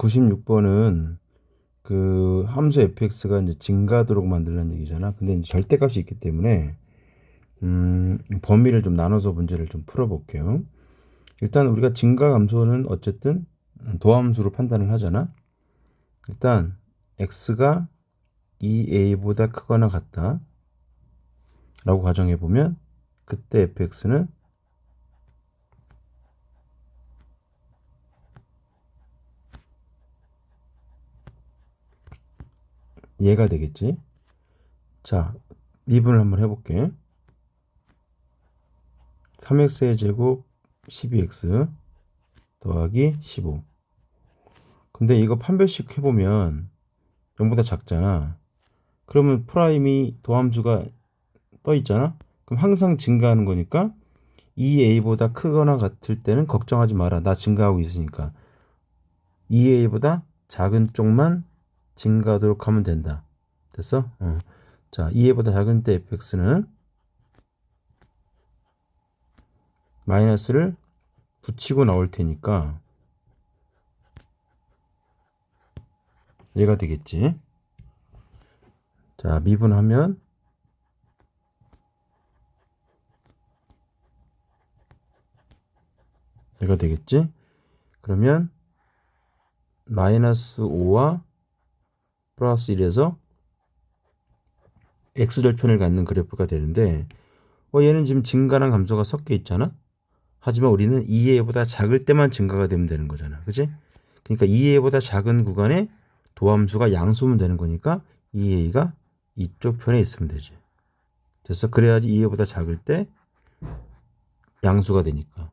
96번은 그 함수 fx가 이제 증가하도록 만들라는 얘기잖아. 근데 이제 절대값이 있기 때문에 음, 범위를 좀 나눠서 문제를 좀 풀어볼게요. 일단 우리가 증가 감소는 어쨌든 도함수로 판단을 하잖아. 일단 x가 2a보다 크거나 같다. 라고 가정해 보면 그때 fx는 얘가 되겠지. 자, 미분을 한번 해볼게. 3x의 제곱 12x 더하기 15. 근데 이거 판별식 해보면 0보다 작잖아. 그러면 프라임이 도함수가 떠 있잖아. 그럼 항상 증가하는 거니까 2a보다 크거나 같을 때는 걱정하지 마라. 나 증가하고 있으니까. 2a보다 작은 쪽만 증가하도록 하면 된다. 됐어? 어. 자, 2a보다 작은 때 fx는 마이너스를 붙이고 나올 테니까 얘가 되겠지. 자, 미분하면 얘가 되겠지. 그러면 마이너스 5와 플러스 1에서 x절편을 갖는 그래프가 되는데 어, 얘는 지금 증가랑 감소가 섞여 있잖아. 하지만 우리는 2a보다 작을 때만 증가가 되면 되는 거잖아. 그지? 그러니까 2a보다 작은 구간에 도함수가 양수면 되는 거니까 2a가 이쪽 편에 있으면 되지. 됐어? 그래야지 2a보다 작을 때 양수가 되니까.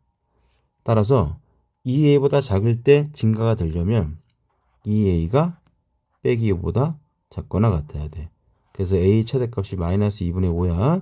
따라서 2a보다 작을 때 증가가 되려면 2a가 빼기 5보다 작거나 같아야 돼. 그래서 a 최대값이 마이너스 2분의 5야.